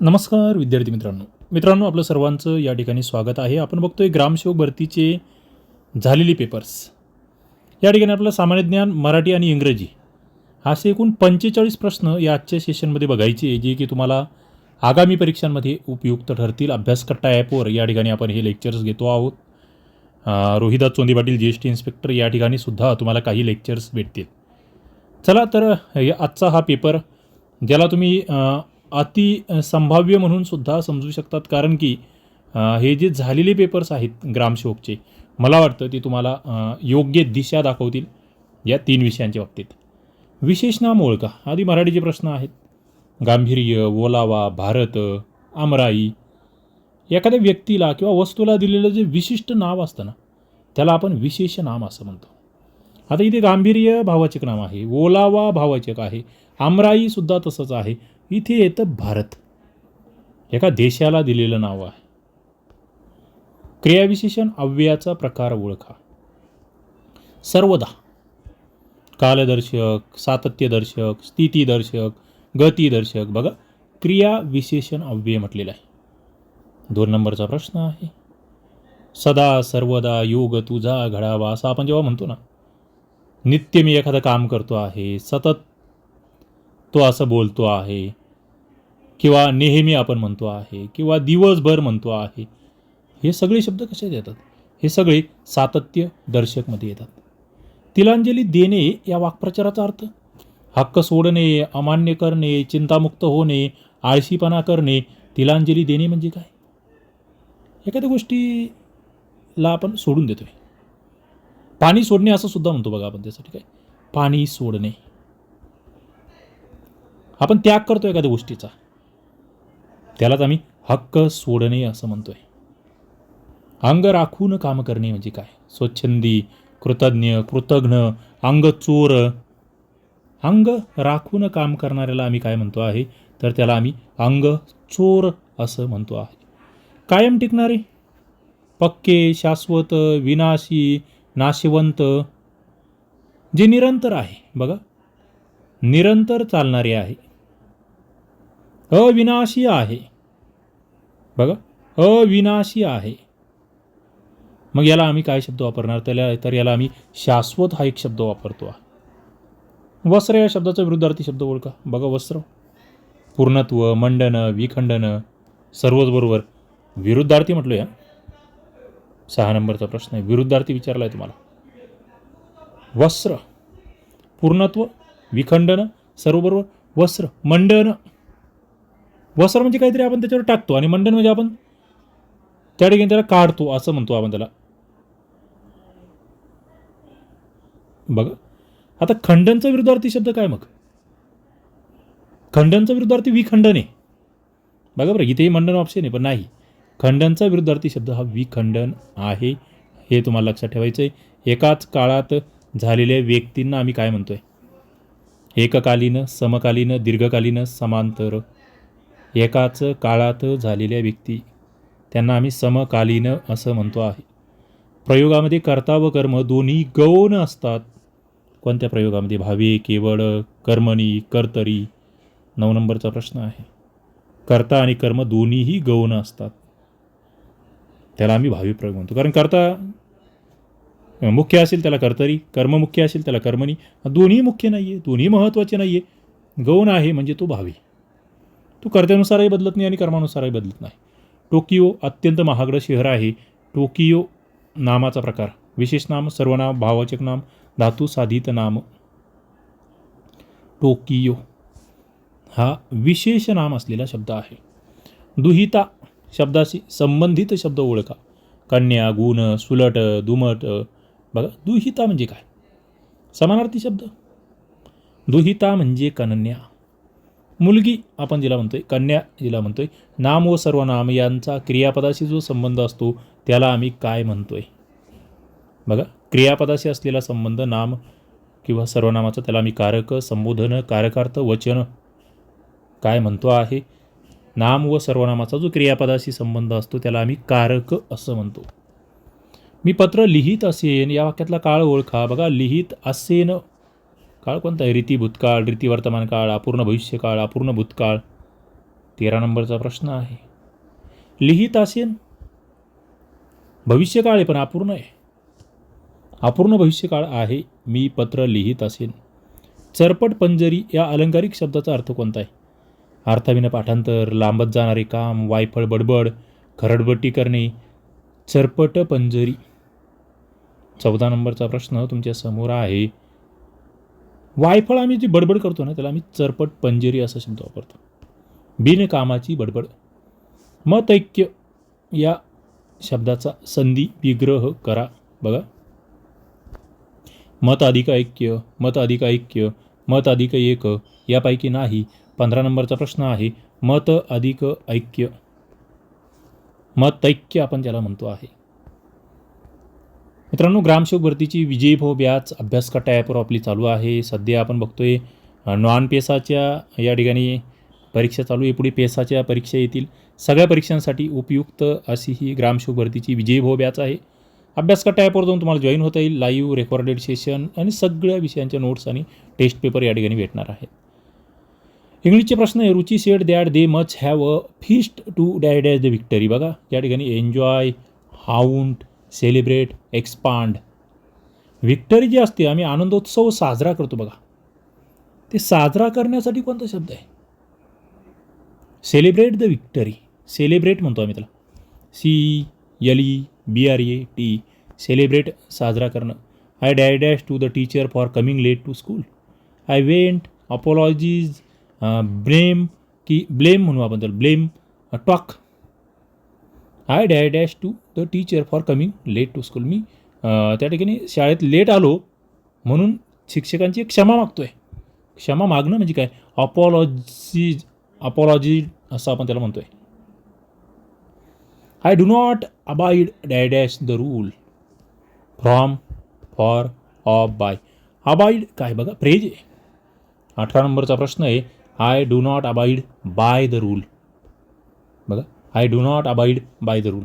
नमस्कार विद्यार्थी मित्रांनो. मित्रांनो आपलं सर्वांचं या ठिकाणी स्वागत आहे. आपण बघतोय ग्रामसेवक भरतीचे झालेले पेपर्स या ठिकाणी आपलं सामान्य ज्ञान मराठी आणि इंग्रजी असे एकूण पंचेचाळीस प्रश्न या आजच्या सेशनमध्ये बघायचे जे की तुम्हाला आगामी परीक्षांमध्ये उपयुक्त ठरतील. अभ्यासकट्टा ॲपवर या ठिकाणी आपण हे लेक्चर्स घेतो आहोत. Rohidas Chondi Patil G S T inspector या ठिकाणी सुद्धा तुम्हाला काही लेक्चर्स भेटतील. चला तर या- आजचा हा पेपर ज्याला तुम्ही अति संभाव्य म्हणून सुद्धा समजू शकतात. कारण की हे जे झालेले पेपर्स आहेत ग्रामसेवकचे मला वाटतं ते तुम्हाला योग्य दिशा दाखवतील या तीन विषयांच्या बाबतीत. विशेष नाम ओळखा. आधी मराठीचे प्रश्न आहेत. गांभीर्य ओलावा भारत आमराई एखाद्या व्यक्तीला किंवा वस्तूला दिलेलं जे विशिष्ट नाव असतं ना त्याला आपण विशेष नाम असं म्हणतो. आता इथे गांभीर्य भावाचक नाम आहे. ओलावा भावाचक आहे. आमराईसुद्धा तसंच आहे. इथे येतं भारत. एका देशाला दिलेलं नाव आहे. क्रियाविशेषण अव्ययाचा प्रकार ओळखा. सर्वदा. कालदर्शक सातत्यदर्शक स्थितीदर्शक गतीदर्शक. बघा क्रियाविशेषण अव्यय म्हटलेलं आहे. दोन नंबरचा प्रश्न आहे. सदा सर्वदा योग तुझा घडावा असं आपण जेव्हा म्हणतो ना नित्य मी एखादं काम करतो आहे सतत तो असं बोलतो आहे. किंवा नेहमी आपण म्हणतो आहे. किंवा दिवसभर म्हणतो आहे. हे सगळे शब्द कशात येतात? हे सगळे सातत्य दर्शकमध्ये येतात. तिलांजली देणे या वाक्प्रचाराचा अर्थ? हक्क सोडणे अमान्य करणे चिंतामुक्त होणे आळशीपणा करणे तिलांजली देणे म्हणजे काय? एखाद्या गोष्टीला आपण सोडून देतोय. पाणी सोडणे असं सुद्धा म्हणतो बघा आपण त्यासाठी काय? पाणी सोडणे. आपण त्याग करतो एखाद्या गोष्टीचा. त्यालाच आम्ही हक्क सोडणे असं म्हणतोय. अंग राखून काम करणे म्हणजे काय? स्वच्छंदी कृतज्ञ कृतघ्न अंग चोर. अंग राखून काम करणाऱ्याला आम्ही काय म्हणतो आहे? तर त्याला आम्ही अंग चोर असं म्हणतो आहे. कायम टिकणारे? पक्के शाश्वत विनाशी नाशिवंत. जे निरंतर आहे बघा. निरंतर चालणारे आहे. अविनाशी आहे. बघा अविनाशी आहे. मग याला आम्ही काय शब्द वापरणार? त्याला तर याला आम्ही शाश्वत हा एक शब्द वापरतो वस्त्र या शब्दाचा विरुद्धार्थी शब्द ओळखा. बघा वस्त्र. पूर्णत्व मंडन विखंडन सर्वच बरोबर. विरुद्धार्थी म्हटलो या सहा नंबरचा प्रश्न आहे. विरुद्धार्थी विचारला आहे तुम्हाला. वस्त्र. पूर्णत्व विखंडन सर्व बरोबर. वस्त्र मंडन. वस्त्र म्हणजे काहीतरी आपण त्याच्यावर टाकतो आणि मंडन म्हणजे आपण त्या ठिकाणी त्याला काढतो असं म्हणतो आपण त्याला. बघा. आता खंडनचा विरुद्धार्थी शब्द काय मग? खंडनचा विरुद्धार्थी विखंडन आहे. बघा बरं इथेही मंडन ऑप्शन आहे पण नाही. खंडनचा विरुद्धार्थी शब्द हा विखंडन आहे हे तुम्हाला लक्षात ठेवायचं आहे एकाच काळात झालेल्या व्यक्तींना आम्ही काय म्हणतोय? एककालीन समकालीन दीर्घकालीन समांतर एकाच काळात झालेल्या व्यक्ती. त्यांना आम्ही समकालीन असं म्हणतो आहे. प्रयोगामध्ये कर्ता व कर्म दोन्ही गौण असतात. कोणत्या प्रयोगामध्ये? भावे केवळ कर्मणी कर्तरी? नऊ नंबरचा प्रश्न आहे. कर्ता आणि कर्म दोन्हीही गौण असतात. त्याला आम्ही भावी प्रयोग म्हणतो. कारण कर्ता मुख्य असेल त्याला कर्तरी कर्म मुख्य असेल त्याला कर्मणी. दोन्ही मुख्य नाही आहे दोन्ही महत्त्वाचे नाही आहे गौण आहे म्हणजे तो भावी. तो कर्त्यानुसारही बदलत नाही आणि कर्मानुसारही बदलत नाही. टोकियो अत्यंत महागडं शहर आहे. टोकियो नामाचा प्रकार. विशेष नाम सर्वनाम भावाचक नाम धातू साधित नाम. टोकियो हा विशेष नाम असलेला शब्द आहे. दुहिता शब्दाशी संबंधित शब्द ओळखा. कन्या गुण सुलट दुमट. बघा दुहिता म्हणजे काय? समानार्थी शब्द. दुहिता म्हणजे कन्या. मुलगी आपण जिला म्हणतोय कन्या जिला म्हणतोय नाम व सर्वनाम यांचा क्रियापदाशी जो संबंध असतो त्याला आम्ही काय म्हणतोय? बघा क्रियापदाशी असलेला संबंध नाम किंवा सर्वनामाचा त्याला आम्ही कारक संबोधन कारकार्थ वचन काय म्हणतो आहे? नाम व सर्वनामाचा जो क्रियापदाशी संबंध असतो त्याला आम्ही कारक असं म्हणतो. मी पत्र लिहित असेन या वाक्यातला काळ ओळखा. बघा लिहित असेन काळ कोणता आहे? रीती भूतकाळ रीती वर्तमान काळ अपूर्ण भविष्यकाळ अपूर्ण भूतकाळ? तेरा नंबरचा प्रश्न आहे. लिहित असेन. भविष्यकाळ आहे पण अपूर्ण आहे. अपूर्ण भविष्यकाळ आहे मी पत्र लिहित असेन. चरपट पंजरी या अलंकारिक शब्दाचा अर्थ कोणता आहे? अर्थाविना पाठांतर लांबत जाणारे काम वायफळ बडबड खरडबट्टी करणे चरपट पंजरी. चौदा नंबरचा प्रश्न तुमच्यासमोर आहे. वायफळ आम्ही जी बडबड करतो ना त्याला आम्ही चरपट पंजेरी असा शब्द वापरतो. बिनकामाची बडबड. मतैक्य या शब्दाचा संधी विग्रह करा. बघा. मत अधिक ऐक्य मत अधिक ऐक्य मत अधिक एक यापैकी नाही पंधरा नंबरचा प्रश्न आहे. मत अधिक ऐक्य मतैक्य आपण ज्याला म्हणतो आहे. मित्रांनो ग्रामसेवक भरतीची विजयभाऊ ब्याच अभ्यास ॲपवर आपली चालू आहे. सध्या आपण बघतोय नॉन पेसाच्या या ठिकाणी परीक्षा चालू आहे. पुढे पेसाच्या परीक्षा येतील. सगळ्या परीक्षांसाठी उपयुक्त अशी ही ग्रामसेवक भरतीची विजयभाऊ बॅच आहे. अभ्यासकटा ॲपवर जाऊन तुम्हाला जॉईन होता येईल. लाईव्ह रेकॉर्डेड सेशन आणि सगळ्या विषयांच्या नोट्स आणि टेस्ट पेपर या ठिकाणी भेटणार आहेत. इंग्लिशचे प्रश्न आहे Ruchi said that they must have a feast to dash as the victory. बघा या ठिकाणी enjoy haunt celebrate expand victory जी असते आम्ही आनंदोत्सव साजरा करतो बघा. ते साजरा करण्यासाठी कोणता शब्द आहे? सेलिब्रेट द विक्टरी सेलिब्रेट म्हणतो आम्ही त्याला. C L E B R A T celebrate साजरा करणं. I dash dash to the teacher for coming late to school I went apologies blame की ब्लेम म्हणू आपण त्याला. Blame talk uh, I dash dash to the teacher for coming late to school मी त्या ठिकाणी शाळेत late आलो म्हणून शिक्षकांची एक क्षमा मागतो आहे क्षमा मागणं म्हणजे काय? अपॉलॉजी अपॉलॉजी असं आपण त्याला म्हणतो आहे I do not abide dash dash the rule from for of by abide काय? बघा प्रेज आहे. अठरा नंबरचा प्रश्न आहे. I do not abide by the rule बघा. I do not abide by the rule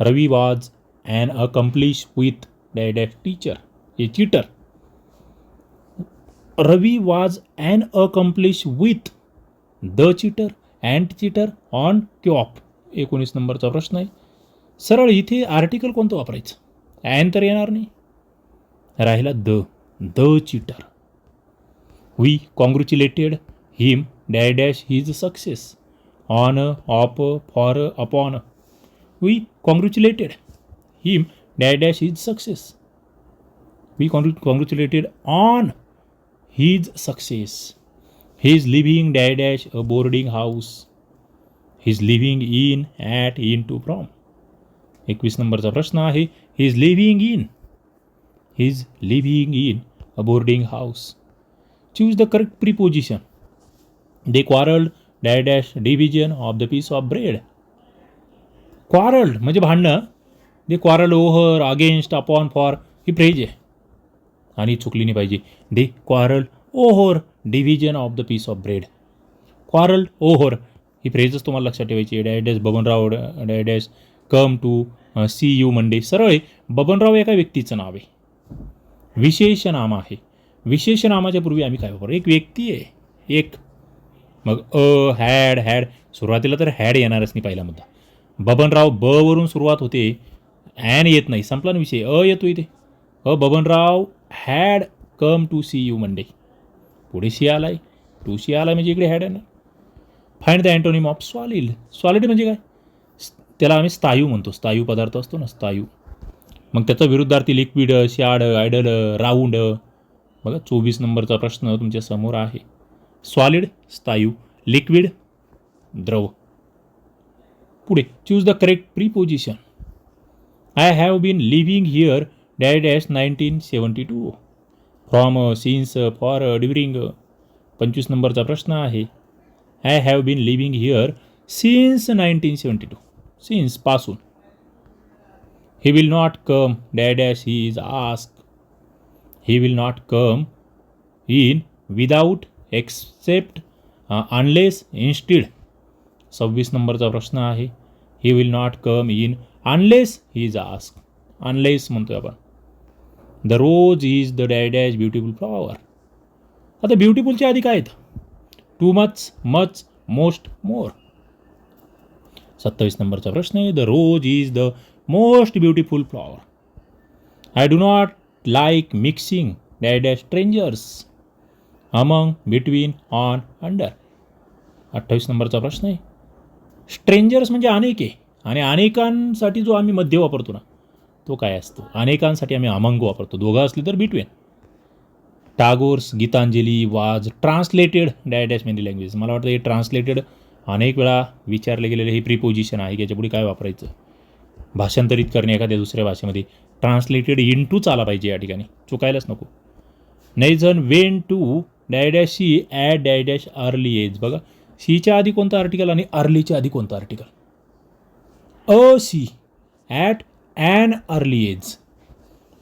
Ravi was an accomplish with dash teacher a cheater Ravi was an accomplish with the cheater and cheater on cop एकोणीस नंबरचा प्रश्न आहे. सरळ इथे article कोणतं वापरायचं? And तर येणार नाही. राहिला the the cheater we congratulated him dash dash his success on of for upon we congratulated him डॅ dash his success we congratulated on his success he is living डॅ dash a boarding house he is living in at in to from एकवीस नंबरचा प्रश्न आहे he is living in he is living in a boarding house choose the correct preposition they quarrelled dash dash division of the piece of bread quarrelled म्हणजे भांडणं. They quarrel over against upon for he phrase आहे. आणि चुकली नाही पाहिजे. They quarrel over division of the piece of bread quarrel over ही फ्रेजच तुम्हाला लक्षात ठेवायची dash dash Babanrao dash dash come to see you Monday सरळ आहे. बबनराव एका व्यक्तीचं नाव आहे. विशेष नाम आहे. विशेष नामाच्या पूर्वी आम्ही काय वापरतो एक व्यक्ती आहे. एक मग अ हॅड हॅड. सुरुवातीला तर हॅड येणारच नाही पहिला मुद्दा. बबनराव ब वरून सुरुवात होते ॲन येत नाही. संपला ना विषय. अ येतो इथे. A Babanrao had come to see you Monday. पुढे सी आलाय. टू सी आला म्हणजे इकडे हॅड आहे ना find the antonym of solid solid म्हणजे काय? त्याला आम्ही स्थायू म्हणतो. स्थायू पदार्थ असतो ना स्थायू. मग त्याचा विरुद्धार्थी लिक्विड शाड आयडल राऊंड. बघा चोवीस नंबरचा प्रश्न तुमच्यासमोर आहे. सॉलिड स्थायू लिक्विड द्रव पुढे choose the correct preposition I have been living here dash dash nineteen seventy two from since for during पंचवीस नंबरचा प्रश्न आहे. I have been living here since nineteen seventy two सिन्सपासून. He will not come dash dash he is ask he will not come in without except unless instead सव्वीस नंबरचा प्रश्न आहे. He will not come in unless he is ask unless म्हणतो आपण. The rose is the dash dash beautiful flower आता ब्युटिफुलच्या आधी काय आहेत? Too much much most more सत्तावीस नंबरचा प्रश्न आहे. The rose is the most beautiful flower I do not like mixing dash strangers among between on under अठ्ठावीस नंबरचा प्रश्न आहे. स्ट्रेंजर्स म्हणजे अनेक आहे. आणि अनेकांसाठी जो आम्ही मध्य वापरतो ना तो काय असतो? अनेकांसाठी आम्ही अमंग वापरतो. दोघं असले तर between Tagore's Gitanjali was translated डॅडॅश many language मला वाटतं हे ट्रान्सलेटेड अनेक वेळा विचारले गेलेले हे प्रिपोजिशन आहे की याच्यापुढे काय वापरायचं? भाषांतरित करणे एखाद्या दुसऱ्या भाषेमध्ये. ट्रान्सलेटेड इन टूच आला पाहिजे या ठिकाणी. चुकायलाच नको. Nelson went to dash dash sea at dash dash early age. बघा सीच्या आधी कोणतं आर्टिकल आणि अर्लीच्या आधी कोणतं article a sea. At an early age.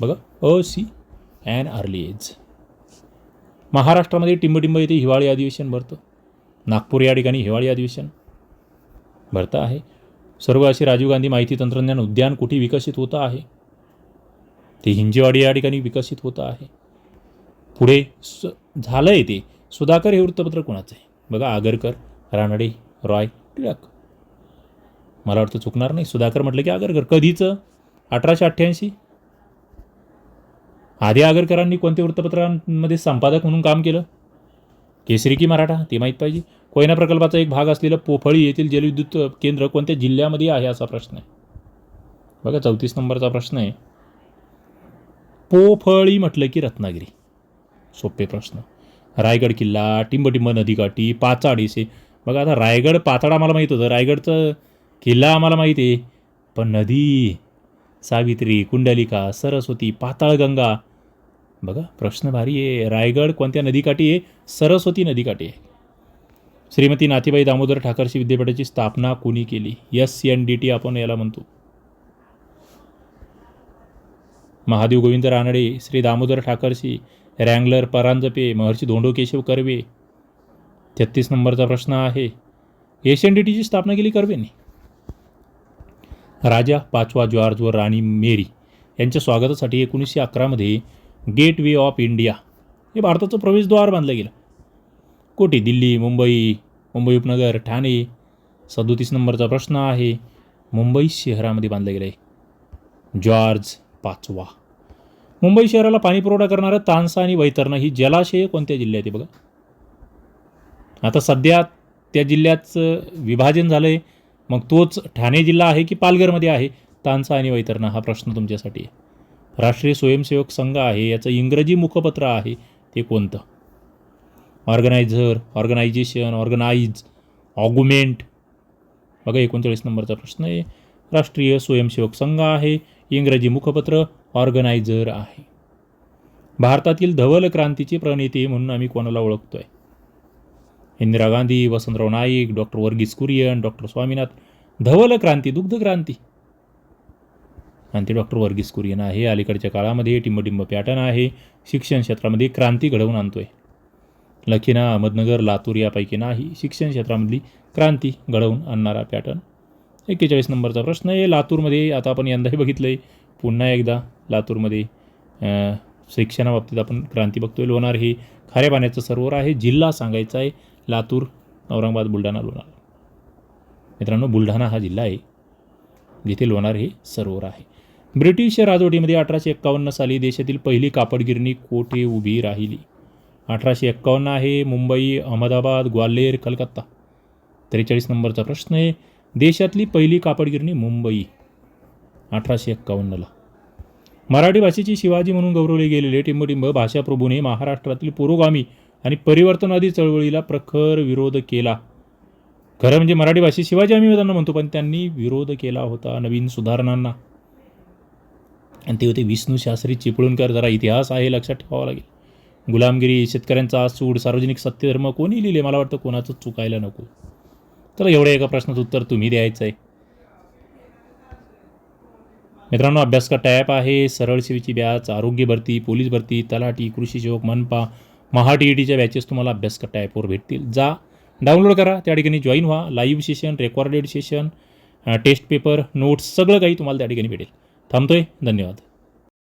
बघा a sea an early age. महाराष्ट्रामध्ये टिंबटिंब येथे हिवाळी अधिवेशन भरतं. नागपूर या ठिकाणी हिवाळी अधिवेशन भरतं आहे. सर्व असे राजीव गांधी माहिती तंत्रज्ञान उद्यान कुठे विकसित होतं आहे? ते हिंजेवाडी या ठिकाणी विकसित होतं आहे. पुढे स झालं आहे ते. सुधाकर हे वृत्तपत्र कोणाचं आहे? बघा आगरकर रानडे रॉय टिळक. मला वाटतं चुकणार नाही. सुधाकर म्हटलं की आगरकर. कधीचं? अठराशे अठ्ठ्याऐंशी? आधी आगरकरांनी कोणत्या वृत्तपत्रांमध्ये संपादक म्हणून काम केलं? केसरी की मराठा? ते माहीत पाहिजे. कोयना प्रकल्पाचा एक भाग असलेलं पोफळी येथील जलविद्युत केंद्र कोणत्या जिल्ह्यामध्ये आहे असा प्रश्न आहे. बघा चौतीस नंबरचा प्रश्न आहे. पोफळी म्हटलं की रत्नागिरी. सोपे प्रश्न. रायगड किल्ला टिंबटिंब नदीकाठी पाचाडीसे बघा आता रायगड पाचाड आम्हाला माहीत होतं. रायगडचं किल्ला आम्हाला माहीत आहे. पण नदी सावित्री कुंडलिका सरस्वती पाताळगंगा. बघा प्रश्न भारी आहे. रायगड कोणत्या नदीकाठी आहे? सरस्वती नदीकाठी आहे. श्रीमती नाथीबाई दामोदर ठाकरशी विद्यापीठाची स्थापना कोणी केली? एस एन डी टी आपण याला म्हणतो. महादेव गोविंद रानडे श्री दामोदर ठाकरशी. रँगलर परांजपे महर्षी धोंडो केशव कर्वे. तेहत्तीस नंबरचा प्रश्न आहे एशियन डी टीची स्थापना केली कर्वेंनी? राजा पाचवा जॉर्ज व राणी मेरी यांच्या स्वागतासाठी एकोणीसशे अकरामध्ये गेट वे ऑफ इंडिया हे भारताचं प्रवेशद्वार बांधलं गेलं. कोठे? दिल्ली मुंबई मुंबई उपनगर ठाणे. सदोतीस नंबरचा प्रश्न आहे मुंबई शहरामध्ये बांधलं गेलं आहे जॉर्ज पाचवा. मुंबई शहराला पाणी पुरवठा करणारं तानसा आणि वैतरणा ही जलाशय कोणत्या जिल्ह्यात आहे बघा? आता सध्या त्या जिल्ह्याचं विभाजन झालं आहे मग तोच ठाणे जिल्हा आहे की पालघरमध्ये आहे? तानसा आणि वैतरणा हा प्रश्न तुमच्यासाठी. आहे राष्ट्रीय स्वयंसेवक संघ आहे याचं इंग्रजी मुखपत्र आहे ते कोणतं? Organiser organisation organise augment. बघा एकोणचाळीस नंबरचा प्रश्न आहे. राष्ट्रीय स्वयंसेवक संघ आहे इंग्रजी मुखपत्र. ऑर्गनायझर आहे. भारतातील धवल क्रांतीची प्रणेते म्हणून आम्ही कोणाला ओळखतो आहे इंदिरा गांधी वसंतराव नाईक डॉक्टर वर्गीस कुरियन डॉक्टर स्वामीनाथ. धवल क्रांती दुग्ध क्रांती. आणि ते डॉक्टर वर्गीस कुरियन आहे. अलीकडच्या काळामध्ये टिंबटिंब पॅटर्न आहे. शिक्षण क्षेत्रामध्ये क्रांती घडवून आणतोय. लखीना अहमदनगर लातूर यापैकी नाही. शिक्षण क्षेत्रामधली क्रांती घडवून आणणारा पॅटर्न. एक्केचाळीस नंबरचा प्रश्न आहे. लातूरमध्ये आता आपण यंदाही बघितलं आहे पुन्हा एकदा लातूरमध्ये शिक्षणाबाबतीत आपण क्रांती बघतोय. लोणार हे खाऱ्या पाण्याचं सरोवर आहे. जिल्हा सांगायचा आहे लातूर औरंगाबाद बुलढाणा लोणार. मित्रांनो बुलढाणा हा जिल्हा आहे जिथे लोणार हे सरोवर आहे. ब्रिटिश राजवटीमध्ये अठराशे एक्कावन्न साली देशातील पहिली कापडगिरणी कोठे उभी राहिली? अठराशे एक्कावन्न आहे मुंबई अहमदाबाद ग्वाल्हेर कलकत्ता. त्रेचाळीस नंबरचा प्रश्न आहे देशातली पहिली कापडगिरणी मुंबई अठराशे एक्कावन्नला. मराठी भाषेची शिवाजी म्हणून गौरवले गेलेले टिंबटिंब भाषाप्रभूने महाराष्ट्रातील पुरोगामी आणि परिवर्तनवादी चळवळीला प्रखर विरोध केला. खरं म्हणजे मराठी भाषेत शिवाजी आम्ही त्यांना म्हणतो पण त्यांनी विरोध केला होता नवीन सुधारणांना. आणि ते होते विष्णू शास्त्री चिपळूणकर जरा इतिहास आहे लक्षात ठेवावा लागेल. गुलामगिरी शेतकऱ्यांचा सूड सार्वजनिक सत्यधर्म कोणी लिहिले? मला वाटतं कोणाचं चुकायला नको. तर एवढ्या एका प्रश्नाचं उत्तर तुम्ही द्यायचं आहे मित्रांनो अभ्यास टॅप आहे. सरळ सेवेची बॅच आरोग्य भरती पोलीस भरती तलाठी कृषी सेवक मनपा महा टी ई टीच्या बॅचेस तुम्हाला अभ्यास टॅपवर भेटतील. जा डाउनलोड करा. त्या ठिकाणी जॉईन व्हा. Live session recorded session test paper notes सगळं काही तुम्हाला त्या ठिकाणी भेटेल. थांबतोय. धन्यवाद.